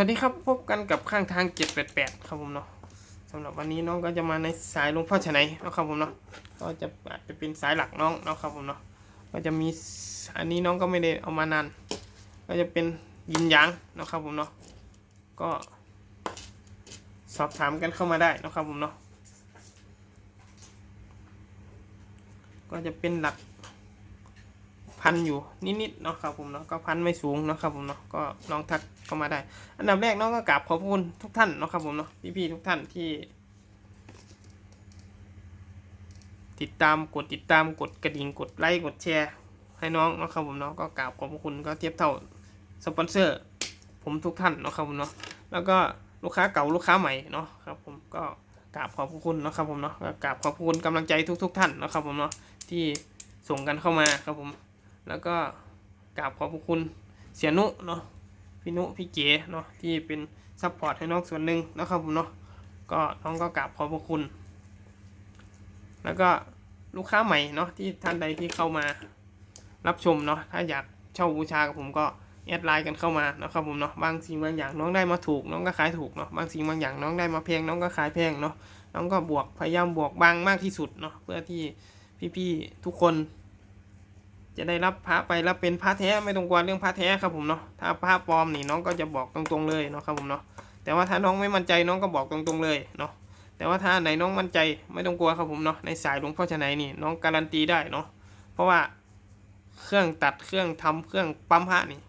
วัสดีครับพบกันกับข้างทาง 788 ครับผมเนาะสำหรับวันนี้น้องก็จะมาในสายหลวงพ่อชนัยนะครับผมเนาะก็จะอาจจะเป็นสายหลักน้องนะครับผมเนาะก็จะมีอันนี้น้องก็ไม่ได้เอามานาน ก็จะเป็นยินหยางนะครับผมเนาะก็สอบถามกันเข้ามาได้นะครับผมเนาะก็จะเป็นหลักพันอยู่นิดๆเนาะครับผมเนาะก็พันไม่สูงนะครับผมเนาะก็ลองทัก เข้ามาได้ อันดับแรกน้องก็กราบขอบคุณทุกท่านเนาะครับผมเนาะพี่ๆทุกท่านที่ ติดตามกดติดตามกดกระดิ่งกดไลค์กดแชร์ให้น้องเนาะครับผมเนาะก็กราบขอบคุณก็เทียบเท่าสปอนเซอร์ ผมทุกท่านเนาะครับผมเนาะแล้วก็ลูกค้าเก่าลูกค้าใหม่เนาะครับผมก็กราบขอบคุณเนาะครับผมเนาะกราบขอบคุณกำลังใจทุกๆท่านเนาะครับผมเนาะที่ส่งกันเข้ามาครับผม แล้วก็กราบขอบคุณเสียนุเนาะ พี่นุพี่เก๋เนาะที่เป็นซัพพอร์ตให้น้องส่วนหนึ่งนะครับผมเนาะก็น้องก็กราบขอบพระคุณ แล้วก็ลูกค้าใหม่เนาะที่ท่านใดที่เข้ามารับชมเนาะถ้าอยากเช่าบูชากับผมก็แอดไลน์กันเข้ามานะครับผมเนาะบางสิ่งบางอย่างน้องได้มาถูก น้องก็ขายถูกเนาะบางสิ่งบางอย่างน้องได้มาแพงน้องก็ขายแพงเนาะน้องก็บวกพยายามบวกบางมากที่สุดเนาะเพื่อที่พี่ๆทุกคน จะได้รับพระไปแล้วเป็นพระแท้ไม่ต้องกลัวเรื่องพระแท้ครับผมเนาะถ้าพระปลอมนี่น้องก็จะบอกตรงๆเลยเนาะครับผมเนาะแต่ว่าถ้าน้องไม่มั่นใจน้องก็บอกตรงๆเลยเนาะแต่ว่าถ้าไหนน้องมั่นใจไม่ต้องกลัวครับผมเนาะในสายหลวงพ่อชนัยนี่น้องการันตีได้เนาะเพราะว่าเครื่องตัดเครื่องทำเครื่องปั๊มพระนี่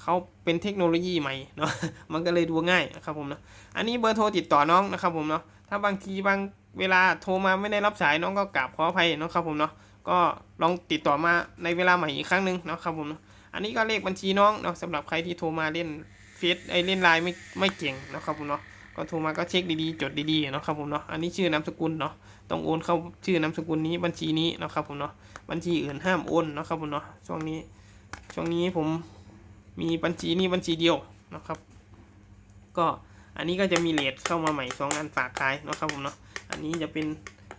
เขาเป็นเทคโนโลยีใหม่เนาะมันก็เลยดูง่ายนะครับผมเนาะอันนี้เบอร์โทรติดต่อน้องนะครับผมเนาะถ้าบางทีบางเวลาโทรมาไม่ได้รับสายน้องก็กราบขออภัยเนาะครับผมเนาะ ก็ลองติดต่อมาในเวลาใหม่อีกครั้งหนึ่งเนาะครับผมเนาะอันนี้ก็เลขบัญชีน้องเนาะสำหรับใครที่โทรมาเล่นเฟซไอเล่นไลน์ไม่ไม่เก่งเนาะครับผมเนาะก็โทรมาก็เช็คดีๆ จดดีๆเนาะครับผมเนาะ อันนี้ชื่อนามสกุลเนาะ ต้องโอนเข้าชื่อนามสกุลนี้บัญชีนี้เนาะครับผมเนาะ บัญชีอื่นห้ามโอนเนาะครับผมเนาะ ช่วงนี้ ช่วงนี้ผมมีบัญชีนี้บัญชีเดียวนะครับ ก็อันนี้ก็จะมีเลทเข้ามาใหม่สองอันฝากขายเนาะครับผมเนาะ อันนี้จะเป็น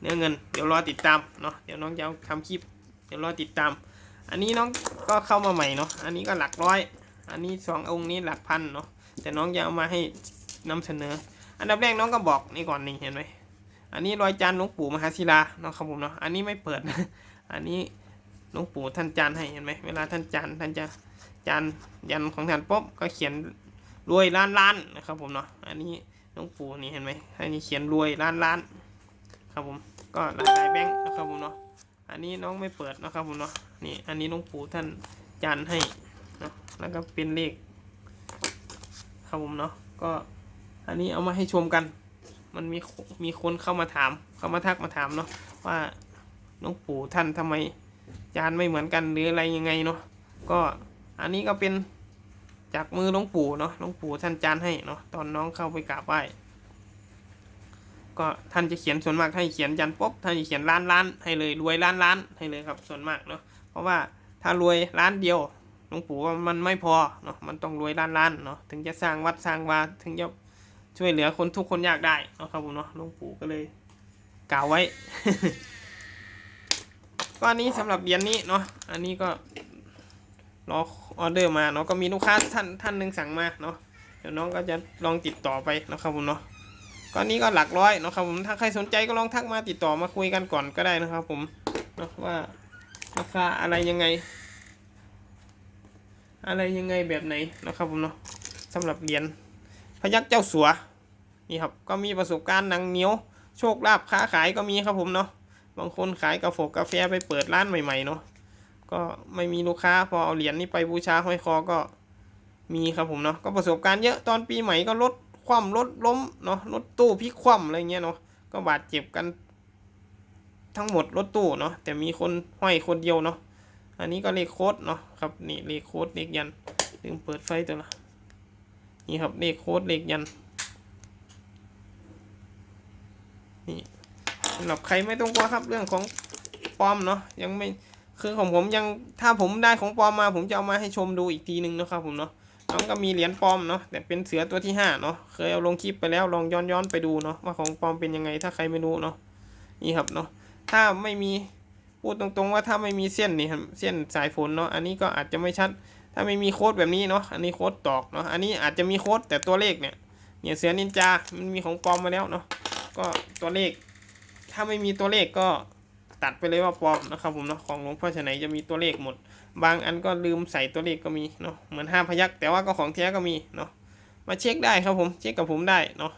เนื้อเงินเดี๋ยวรอติดตามเนาะเดี๋ยวน้องจะเอาทำคลิปเดี๋ยวรอติดตาม อันนี้น้องก็เข้ามาใหม่เนาะอันนี้ก็หลักร้อย อันนี้สององค์นี้หลักพันเนาะแต่น้องจะเอามาให้นำเสนอ อันดับแรกน้องก็บอกนี่ก่อนนี่เห็นไหมอันนี้รอยจานหลวงปู่มหาศิลาเนาะครับผมเนาะอันนี้ไม่เปิด อันนี้หลวงปู่ท่านจานให้เห็นไหมเวลาท่านจานท่านจะจานยันของท่านปุ๊บก็เขียนรวยล้านล้านนะครับผมเนาะอันนี้หลวงปู่นี่เห็นไหมอันนี้เขียนรวยล้านล้าน ครับผมก็หลายหลายแบงค์นะครับผมเนาะอันนี้น้องไม่เปิดนะครับผมเนาะนี่อันนี้หลวงปู่ท่านจานให้นะแล้วก็เป็นเลขครับผมเนาะก็อันนี้เอามาให้ชมกัน มันมีมีคนเข้ามาถาม เข้ามาทักมาถามเนาะว่าหลวงปู่ท่านทำไมจานไม่เหมือนกันหรืออะไรยังไงเนาะก็อันนี้ก็เป็นจากมือหลวงปู่เนาะหลวงปู่ท่านจานให้เนาะตอนน้องเข้าไปกราบไหว้ ก็ท่านจะเขียนส่วนมากให้เขียนยันปุ๊บท่านจะเขียนล้านล้านให้เลยรวยล้านล้านให้เลยครับส่วนมากเนาะเพราะว่าถ้ารวยล้านเดียวหลวงปู่ว่ามันไม่พอเนาะมันต้องรวยล้านล้านเนาะถึงจะสร้างวัดสร้างวาถึงจะช่วยเหลือคนทุกคนยากได้เนาะครับผมเนาะหลวงปู่ก็เลยกล่าวไว้ก็อันนี้สำหรับเหรียญนี้เนาะอันนี้ก็รอออเดอร์มาเนาะก็มีลูกค้าท่านท่านหนึ่งสั่งมาเนาะเดี๋ยวน้องก็จะลองติดต่อไปนะครับผมเนาะ ก็นี้ก็หลักร้อยนะครับผมถ้าใครสนใจก็ลองทักมาติดต่อมาคุยกันก่อนก็ได้นะครับผมนะว่าราคาอะไรยังไง อะไรยังไงแบบไหนนะครับผมเนาะสำหรับเหรียญพยักเจ้าสัวนี่ครับก็มีประสบการณ์หนังเหนียว โชคลาภค้าขายก็มีครับผมเนาะบางคนขายกาแฟกาแฟไปเปิดร้านใหม่ๆเนาะก็ไม่มีลูกค้าพอเอาเหรียญนี้ไปบูชาห้อยคอก็มีครับผมเนาะก็ประสบการณ์เยอะตอนปีใหม่ก็ลด คว่ำรถล้มเนาะรถตู้พลิกคว่ำอะไรเงี้ยเนาะก็บาดเจ็บกัน ทั้งหมดรถตู้เนาะแต่มีคนห้อยคนเดียวเนาะอันนี้ก็เลขโค้ดเนาะครับนี่เลขโค้ดเลขยันลืมเปิดไฟตัวละนี่ครับเลขโค้ดเลขยันนี่สำหรับใครไม่ต้องกลัวครับเรื่องของปลอมเนาะยังไม่คือของผมยังถ้าผมได้ของปลอมมา ผมจะเอามาให้ชมดูอีกทีหนึ่งนะครับผมเนาะ น้องก็มีเหรียญปลอมเนาะแต่เป็นเสือตัวที่ห้าเนาะเคยเอาลงคลิปไปแล้วลองย้อนย้อนไปดูเนาะว่าของปลอมเป็นยังไงถ้าใครไม่รู้เนาะนี่ครับเนาะถ้าไม่มีพูดตรงๆว่าถ้าไม่มีเส้นนี่ครับเส้นสายฝนเนาะอันนี้ก็อาจจะไม่ชัด ถ้าไม่มีโค้ดแบบนี้เนาะอันนี้โค้ดตอกเนาะอันนี้อาจจะมีโค้ดแต่ตัวเลขเนี่ยเนี่ยเสือนินจา มันมีของปลอมมาแล้วเนาะก็ตัวเลข ถ้าไม่มีตัวเลขก็ตัดไปเลยว่าปลอมนะครับผมเนาะของหลวงพ่อชไหนจะมีตัวเลขหมด บางอันก็ลืมใส่ตัวเลขก็มีเนาะเหมือนห้าพยักแต่ว่าก็ของแท้ก็มีเนาะมาเช็คได้ครับผมเช็คกับผมได้เนาะ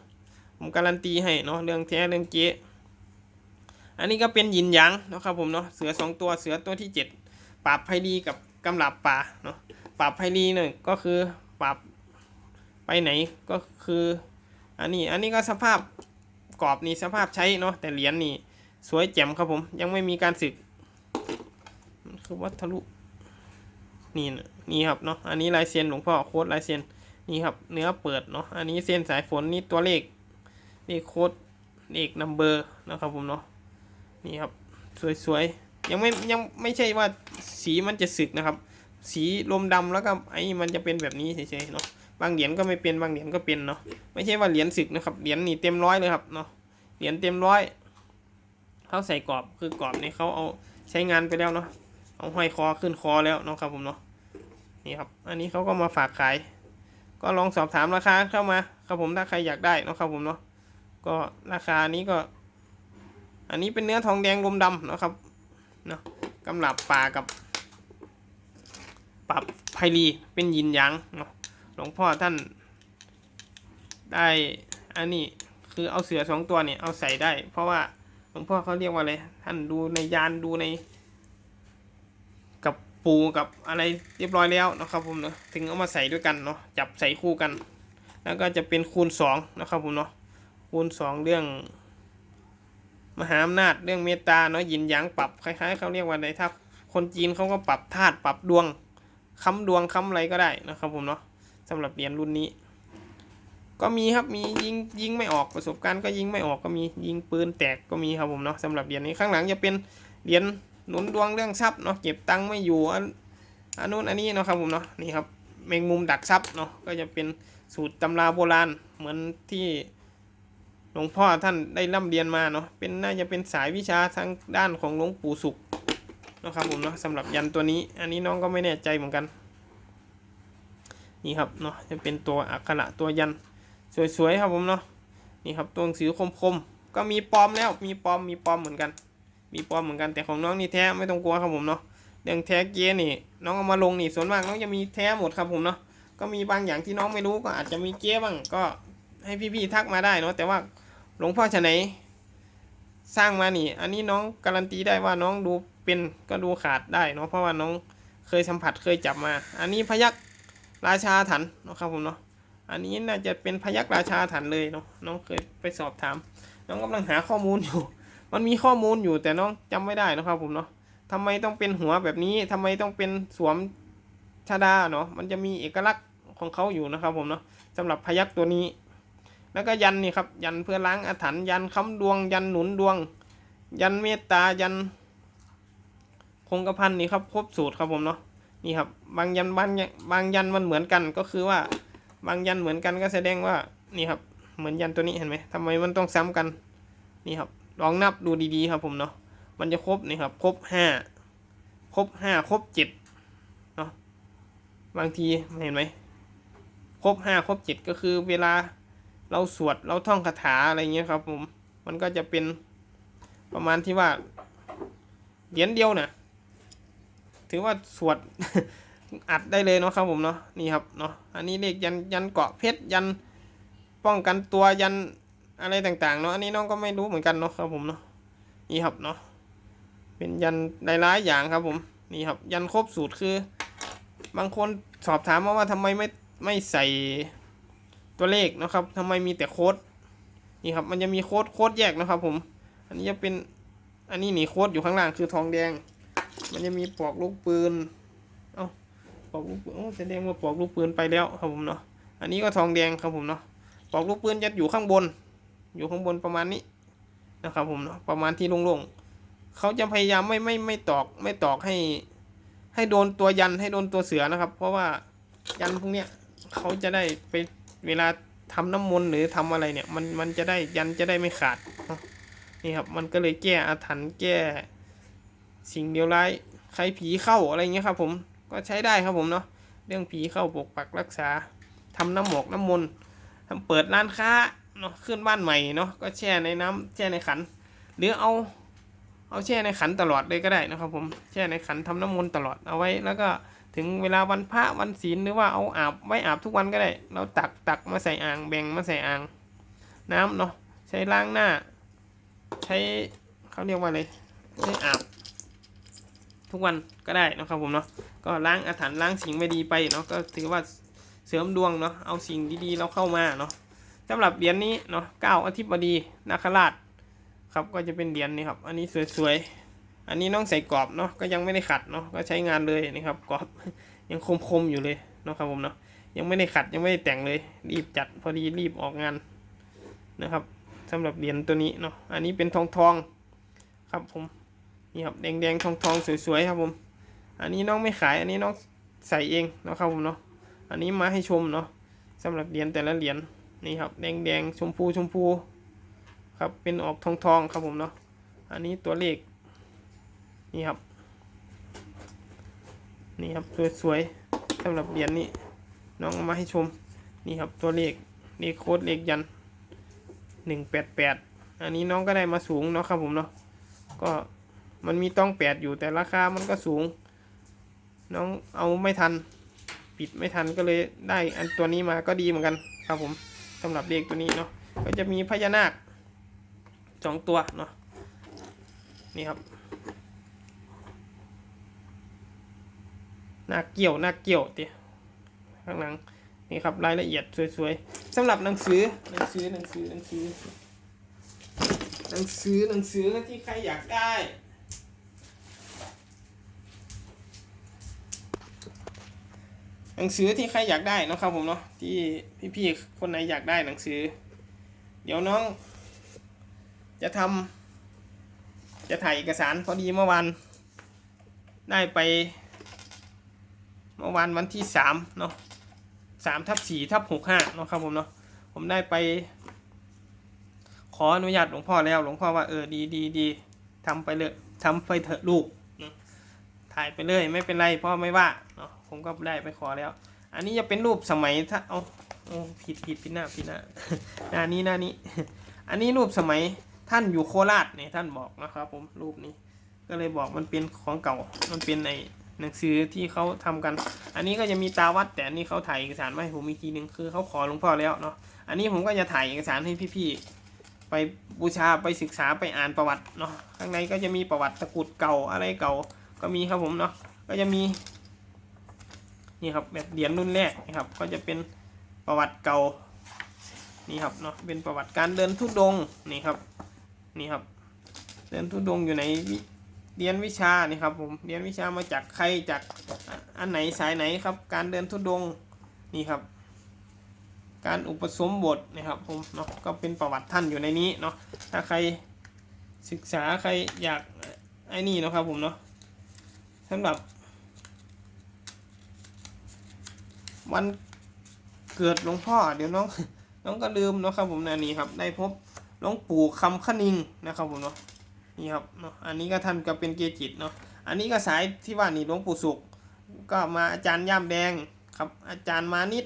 ผมการันตีให้เนาะเรื่องแท้เรื่องเก๊อันนี้ก็เป็นยินหยางเนาะครับผมเนาะเสือสองตัวเสือตัวที่เจ็ดปราบไพรีกับกำลับป่าเนาะปราบไพรีเนี่ยก็คือปราบไปไหนก็คืออันนี้อันนี้ก็สภาพกรอบนี่สภาพใช้เนาะแต่เหรียญนี่สวยแจ่มครับผมยังไม่มีการสึกคือวัดทะลุ นี่นะนี่ครับเนาะอันนี้ลายเซ็นหลวงพ่อโค้ดลายเซ็นนี่ครับเนื้อเปิดเนาะอันนี้เส้นสายฝนนี่ตัวเลขนี่โค้ดเลขนัมเบอร์นะครับผมเนาะนี่ครับสวยๆยังไม่ยังไม่ใช่ว่าสีมันจะสึกนะครับ สีลมดำแล้วก็ไอ้มันจะเป็นแบบนี้เฉยๆเนาะบางเหรียญก็ไม่เป็นบางเหรียญก็เป็นเนาะไม่ใช่ว่าเหรียญสึกนะครับเหรียญนี่เต็มร้อยเลยครับเนาะเหรียญเต็มร้อยเขาใส่กรอบคือกรอบนี่เขาเอาใช้งานไปแล้วเนาะ เอาห้อยคอขึ้นคอแล้วเนาะครับผมเนาะนี่ครับ อันนี้เขาก็มาฝากขาย ก็ลองสอบถามราคาเข้ามาครับผมถ้าใครอยากได้เนาะครับผมเนาะก็ราคานี้ก็ อันนี้เป็นเนื้อทองแดงลมดำเนาะครับเนาะกำลับป่ากับปรับไพรีเป็นยินหยางเนาะหลวงพ่อท่านได้อันนี้คือเอาเสือสองตัวเนี่ยเอาใส่ได้ เพราะว่าหลวงพ่อเขาเรียกว่าอะไรท่านดูในยานดูใน ปูกับอะไรเรียบร้อยแล้วนะครับผมเนาะถึงเอามาใส่ด้วยกันเนาะจับใส่คู่กัน แล้วก็จะเป็นคูณสองนะครับผมเนาะคูณสองเรื่อง มหาอำนาจเรื่องเมตตาเนาะยินหยางปรับคล้ายๆเขาเรียกว่าอะไรถ้าคนจีนเขาก็ปรับธาตุปรับดวงค้ำดวงค้ำอะไรก็ได้นะครับผมเนาะสำหรับเหรียญรุ่นนี้ ก็มีครับมียิงยิงไม่ออกประสบการณ์ก็ยิงไม่ออกก็มียิงปืนแตกก็มีครับผมเนาะสำหรับเหรียญนี้ข้างหลังจะเป็นเหรียญ หนุนดวงเรื่องทรัพย์เนาะเก็บตังค์ไม่อยู่อันอันนู้นอันนี้เนาะครับผมเนาะนี่ครับแมงมุมดักทรัพย์เนาะก็จะเป็นสูตรตำราโบราณเหมือนที่หลวงพ่อท่านได้ร่ำเรียนมาเนาะเป็นน่าจะเป็นสายวิชาทางด้านของหลวงปู่สุขเนาะครับผมเนาะสำหรับยันตัวนี้ อันนี้น้องก็ไม่แน่ใจเหมือนกัน นี่ครับเนาะจะเป็นตัวอักขระตัวยันสวยๆครับผมเนาะนี่ครับตัวหนังสือคมๆก็มีปลอมแล้วมีปลอมมีปลอมเหมือนกัน มีปลอมเหมือนกันแต่ของน้องนี่แท้ไม่ต้องกลัวครับผมเนาะเรื่องแท้เกียร์นี่น้องเอามาลงนี่ส่วนมากน้องจะมีแท้หมดครับผมเนาะก็มีบางอย่างที่น้องไม่รู้ก็อาจจะมีเกียร์บ้างก็ให้พี่ๆทักมาได้เนาะแต่ว่าหลวงพ่อชไหนสร้างมานี่ อันนี้น้องการันตีได้ว่าน้องดูเป็นก็ดูขาดได้เนาะเพราะว่าน้องเคยสัมผัสเคยจับมา อันนี้พยักราชาถันนะครับผมเนาะอันนี้น่าจะเป็นพยักราชาถันเลยเนาะน้องเคยไปสอบถาม น้องกำลังหาข้อมูลอยู่ มันมีข้อมูลอยู่แต่น้องจำไม่ได้นะครับผมเนาะทำไมต้องเป็นหัวแบบนี้ทำไมต้องเป็นสวมชาดาเนาะมันจะมีเอกลักษณ์ของเขาอยู่นะครับผมเนาะสำหรับพยักตัวนี้ แล้วก็ยันนี่ครับ ยันเพื่อล้างอาถรรพ์ยันค้ำดวง ยันหนุนดวง ยันเมตตายัน คงกระพันนี่ครับครบสูตรครับผมเนาะนี่ครับบางยันบางยันบางยันมันเหมือนกันก็คือว่า บางยันเหมือนกันก็แสดงว่านี่ครับเหมือนยันตัวนี้เห็นไหมทำไมมันต้องซ้ำกันนี่ครับ ลองนับดูดีๆครับผมเนาะมันจะครบนี่ครับ ครบห้าครบห้าครบเจ็ดเนาะบางทีเห็นไหมครบห้าครบเจ็ดก็คือเวลาเราสวดเราท่องคาถาอะไรเงี้ยครับ ผม มันก็จะเป็นประมาณที่ว่าเหรียญเดียวนะถือว่าสวดอัดได้เลยเนาะครับผมเนาะนี่ครับเนาะอันนี้เลขยันยันเกาะเพชรยันป้องกันตัวยัน อะไรต่างๆเนาะอันนี้น้องก็ไม่รู้เหมือนกันเนาะครับผมเนาะนี่ครับเนาะเป็นยันหลายๆอย่างครับผมนี่ครับยันครบสูตรคือ บางคนสอบถามมาว่าทำไมไม่ไม่ใส่ตัวเลขนะครับทำไมมีแต่โค้ดนี่ครับมันจะมีโค้ดโค้ดแยกนะครับ ผม อันนี้จะเป็นอันนี้หนีโค้ดอยู่ข้างล่างคือทองแดง มันจะมีปลอกลูกปืนเอ้าปลอกลูกปืนโอ้แสดงว่าปลอกลูกปืนไปแล้วครับผมเนาะอันนี้ก็ทองแดงครับผมเนาะปลอกลูกปืนจะอยู่ข้างบน อยู่ข้างบนประมาณนี้นะครับผมเนาะประมาณที่โล่งๆเขาจะพยายามไม่ไม่ไม่ตอกไม่ตอกให้ ให้โดนตัวยันให้โดนตัวเสือนะครับ เพราะว่ายันพวกเนี้ยเขาจะได้ไปเวลาทำน้ำมนต์หรือทำอะไรเนี่ยมันมันจะได้ยันจะได้ไม่ขาดเนาะนี่ครับมันก็เลยแก้อาถรรพ์แก้ สิ่งเดียวร้ายใครผีเข้าอะไรเงี้ยครับ ผมก็ใช้ได้ครับผมเนาะเรื่องผีเข้าปกปักรักษาทำน้ำหมอกน้ำมนต์ทำเปิดร้านค้า เนาะขึ้นบ้านใหม่เนาะก็แช่ในน้ำแช่ในขัน หรือเอา เอาแช่ในขันตลอดเลยก็ได้นะครับ ผมแช่ในขันทำน้ำมนต์ตลอดเอาไว้ แล้วก็ถึงเวลาวันพระวันศีลหรือว่าเอาอาบไว้อาบทุกวันก็ได้ เราตักตักมาใส่อ่างแบ่งมาใส่อ่าง น้ำเนาะใช้ล้างหน้า ใช้เขาเรียกว่าอะไรใช้อาบทุกวันก็ได้นะครับผมเนาะก็ล้างอาถรรพ์ล้างสิ่งไม่ดีไปเนาะก็ถือว่าเสริมดวงเนาะเอาสิ่งดีๆเราเข้ามาเนาะ สำหรับเหรียญนี้เนาะเก้าอธิบดีนาคราชครับก็จะเป็นเหรียญนี่ครับ อันนี้สวยๆ อันนี้น้องใส่กรอบเนาะก็ยังไม่ได้ขัดเนาะก็ใช้งานเลยนี่ครับกรอบยังคมๆอยู่เลยเนาะครับผมเนาะยังไม่ได้ขัดยังไม่ได้แต่งเลยรีบจัดพอดีรีบออกงานนะครับสำหรับเหรียญตัวนี้เนาะอันนี้เป็นทองทองครับผมนี่ครับแดงๆทองทองสวยๆครับผม อันนี้น้องไม่ขายอันนี้น้องใส่เองเนาะครับผมเนาะอันนี้มาให้ชมเนาะสำหรับเหรียญแต่ละเหรียญ นี่ครับแดงๆชมพูชมพูครับเป็นออกทองทองครับผมเนาะอันนี้ตัวเลขนี่ครับ นี่ครับสวยๆสำหรับเหรียญนี้น้องเอามาให้ชมนี่ครับตัวเลขเลขโค้ดเลขยันหนึ่งแปดแปดอันนี้น้องก็ได้มาสูงเนาะครับผมเนาะก็มันมีต้องแปดอยู่แต่ราคามันก็สูง น้องเอาไม่ทัน ปิดไม่ทันก็เลยได้อันตัวนี้มาก็ดีเหมือนกันครับผม สำหรับเลขตัวนี้เนาะก็จะมีพญานาคสองตัวเนาะนี่ครับหน้าเกี่ยวหน้าเกี่ยวเตีข้างหลังนี่ครับรายละเอียดสวยๆสำหรับหนังสือหนังสือหนังสือหนังสือหนังสือหนังสือที่ใครอยากได้ นังสือที่ใครอยากได้นะครับผมเนาะที่พี่ๆคนไหนอยากได้หนังสือ เดี๋ยวน้อง จะทำจะถ่ายเอกสารพอดีเมื่อวานได้ไป เมื่อวานวันที่สามเนาะสามทับสี่ทับหกห้าเนาะครับผมเนาะผมได้ไป ขออนุญาตหลวงพ่อแล้ว หลวงพ่อว่าเออดีดีดีทำไปเลยทำไปเถอะลูกถ่ายไปเลยไม่เป็นไรพ่อไม่ว่าเนาะ ผมก็ได้ไปขอแล้ว อันนี้จะเป็นรูปสมัยถ้าเอาเอาผิดผิดผิดหน้าผิดหน้าหน้านี้หน้านี้ อันนี้รูปสมัยท่านอยู่โคราชเนี่ยท่านบอกนะครับ ผมรูปนี้ ก็เลยบอกมันเป็นของเก่า มันเป็นในหนังสือที่เขาทำกัน อันนี้ก็จะมีตาวัดแต่อันนี้เขาถ่ายเอกสารมาให้ผมอีกทีหนึ่งคือเขาขอหลวงพ่อแล้วเนาะ อันนี้ผมก็จะถ่ายเอกสารให้พี่ๆไปบูชาไปศึกษาไปอ่านประวัติเนาะ ข้างในก็จะมีประวัติตะกุดเก่าอะไรเก่าก็มีครับผมเนาะ ก็จะมี นี่ครับแบบเหรียญรุ่นแรกนะครับ ก็จะเป็นประวัติเก่านี่ครับเนาะเป็นประวัติการเดินทุดงนี่ครับนี่ครับ เดินทุดงอยู่ในเรียนวิชานี่ครับผมเรียนวิชามาจากใครจากอันไหนสายไหนครับ การเดินทุดงนี่ครับ การอุปสมบทนะครับผมเนาะก็เป็นประวัติท่านอยู่ในนี้เนาะถ้าใครศึกษาใครอยากไอ้นี่นะครับผมเนาะสำหรับ วันเกิดหลวงพ่อ เดี๋ยวน้องน้องก็ลืมนะครับผมนนี่ครับ ได้พบหลวงปู่คำขนิงนะครับผมเนาะนี่ครับเนาะอันนี้ก็ท่านก็เป็นเกจิตเนาะอันนี้ก็สายที่ว่านี่หลวงปู่สุข ก็มาอาจารย์ย่ามแดงครับ อาจารย์มานิด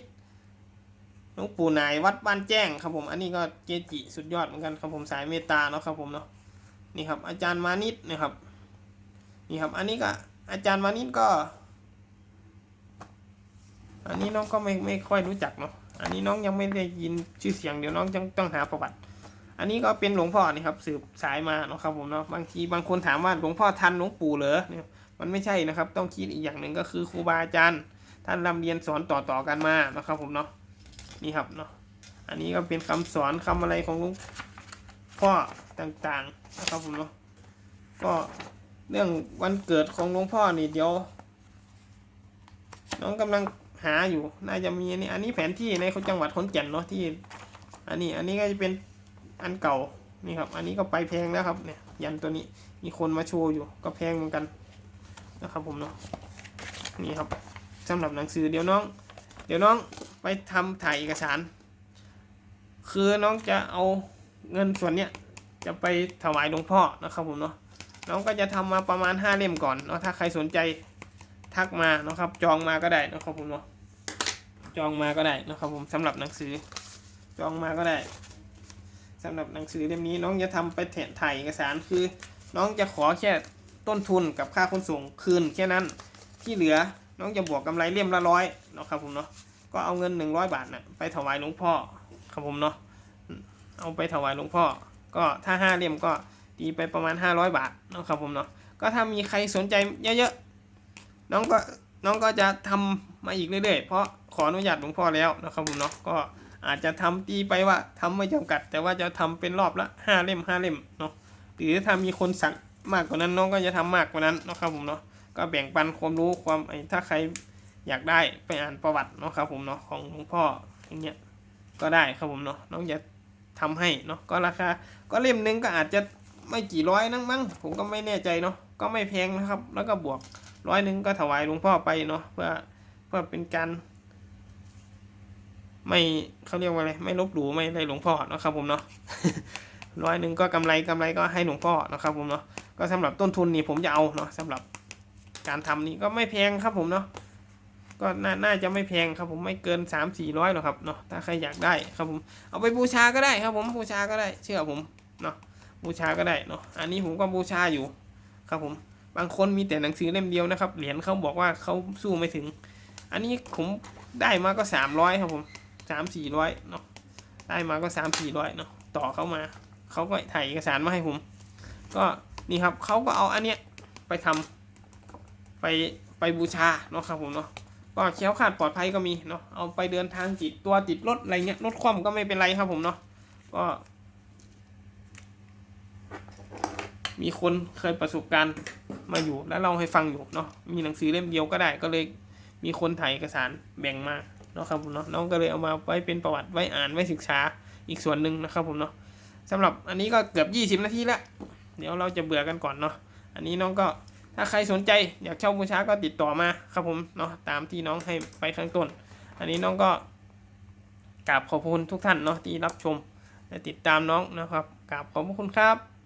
หลวงปู่นายวัดบ้านแจ้งครับผม อันนี้ก็เกจิสุดยอดเหมือนกันครับผมสายเมตตาเนาะครับผมเนาะนี่ครับอาจารย์มานิดนะครับนี่ครับ อันนี้ก็อาจารย์มานิดก็ อันนี้น้องก็ไม่ไม่ค่อยรู้จักเนาะอันนี้น้องยังไม่ได้ยินชื่อเสียงเดี๋ยวน้องต้องต้องหาประวัติ อันนี้ก็เป็นหลวงพ่อนี่ครับสืบสายมาเนาะครับผมเนาะบางทีบางคนถามว่าหลวงพ่อทันหลวงปู่เหรอเนี่ยมันไม่ใช่นะครับ ต้องคิดอีกอย่างหนึ่งก็คือครูบาอาจารย์ท่านรำเรียนสอนต่อต่อกันมานะครับผมเนาะนี่ครับเนาะอันนี้ก็เป็นคำสอนคำอะไรของหลวงพ่อต่างๆนะครับผมเนาะก็เรื่องวันเกิดของหลวงพ่อนี่เดี๋ยวน้องกำลัง หาอยู่ น่าจะมีอันนี้อันนี้แผนที่ในจังหวัดขอนแก่นเนาะที่ อันนี้อันนี้ก็จะเป็นอันเก่านี่ครับ อันนี้ก็ไปแพงแล้วครับเนี่ยยันตัวนี้มีคนมาโชว์อยู่ก็แพงเหมือนกันนะครับผมเนาะนี่ครับสำหรับหนังสือเดี๋ยวน้อง เดี๋ยวน้องไปทำถ่ายเอกสาร คือน้องจะเอาเงินส่วนเนี้ยจะไปถวายหลวงพ่อนะครับผมเนาะน้องก็จะทำมาประมาณห้าเล่มก่อนเนาะถ้าใครสนใจ ทักมานะครับ จองมาก็ได้นะครับผมเนาะจองมาก็ได้นะครับผมสำหรับหนังสือ จองมาก็ได้สำหรับหนังสือเล่มนี้น้องจะทำไปแทนถ่ายเอกสารคือ น้องจะขอแค่ต้นทุนกับค่าขนส่งคืนแค่นั้นที่เหลือน้องจะบวกกำไรเล่มละร้อยนะครับผมเนาะก็เอาเงินหนึ่งร้อยบาทนะไปถวายหลวงพ่อครับผมเนาะเอาไปถวายหลวงพ่อ ก็ถ้าห้าเล่มก็ตีไปประมาณห้าร้อยบาทนะครับผมเนาะก็ถ้ามีใครสนใจเยอะๆ น้องก็น้องก็จะทำมาอีกเรื่อยๆ เพราะขออนุญาตหลวงพ่อแล้วนะครับผมเนาะก็อาจจะทำตีไปว่าทำไม่จำกัด แต่ว่าจะทำเป็นรอบละห้าเล่มห้าเล่มเนาะหรือถ้ามีคนสั่งมากกว่านั้นน้องก็จะทำมากกว่านั้นนะครับผมเนาะก็แบ่งปันความรู้ความไอ้ถ้าใครอยากได้ไปอ่านประวัติเนาะครับผมเนาะของหลวงพ่ออย่างเงี้ยก็ได้ครับผมเนาะน้องจะทำให้เนาะก็ราคาก็เล่มหนึงก็อาจจะไม่กี่ร้อยนั่งมั้งผมก็ไม่แน่ใจเนาะก็ไม่แพงนะครับ แล้วก็บวก ร้อยหนึ่งก็ถวายหลวงพ่อไปเนาะเพื่อเพื่อเป็นการ ไม่เขาเรียกว่าอะไรไม่ลบหลู่ไม่อะไรหลวงพ่อนะครับผมเนาะร้อยหนึ่งก็กำไรกำไรก็ให้หลวงพ่อนะครับผมเนาะก็สำหรับต้นทุนนี่ผมจะเอาเนาะสำหรับการทำนี่ก็ไม่แพงครับผมเนาะก็น่าน่าจะไม่แพงครับผมไม่เกินสามสี่ร้อยหรอกครับเนาะถ้าใครอยากได้ครับผมเอาไปบูชาก็ได้ครับผมบูชาก็ได้เชื่อผมเนาะบูชาก็ได้เนาะอันนี้ผมก็บูชาอยู่ครับผม บางคนมีแต่หนังสือเล่มเดียวนะครับ เหรียญเขาบอกว่าเขาสู้ไม่ถึง อันนี้ผมได้มาก็สามร้อยครับผมสามสี่ร้อยเนาะได้มาก็สามสี่ร้อยเนาะต่อเข้ามาเขาก็ถ่ายเอกสารมาให้ผม ก็นี่ครับเขาก็เอาอันเนี้ยไปทำไปไปบูชาเนาะครับผมเนาะก็เคี้ยวขาดปลอดภัยก็มีเนาะเอาไปเดินทางติดตัวติดรถอะไรเงี้ยรถคว่ำก็ไม่เป็นไรครับผมเนาะก็ มีคนเคยประสบการณ์มาอยู่ แล้วเล่าให้ฟังอยู่เนาะมีหนังสือเล่มเดียวก็ได้ก็เลยมีคนถ่ายเอกสารแบ่งมาเนาะครับผมเนาะน้องก็เลยเอามาไว้เป็นประวัติไว้อ่านไว้ศึกษาอีกส่วนหนึ่งนะครับผมเนาะสำหรับอันนี้ก็เกือบ 20 นาทีแล้วเดี๋ยวเราจะเบื่อกันก่อนเนาะอันนี้น้องก็ถ้าใครสนใจอยากเช่าบูชาก็ติดต่อมาครับผมเนาะตามที่น้องให้ไปข้างต้น อันนี้น้องก็กราบขอบคุณทุกท่านเนาะที่รับชมและติดตามน้องนะครับกราบขอบพระคุณครับ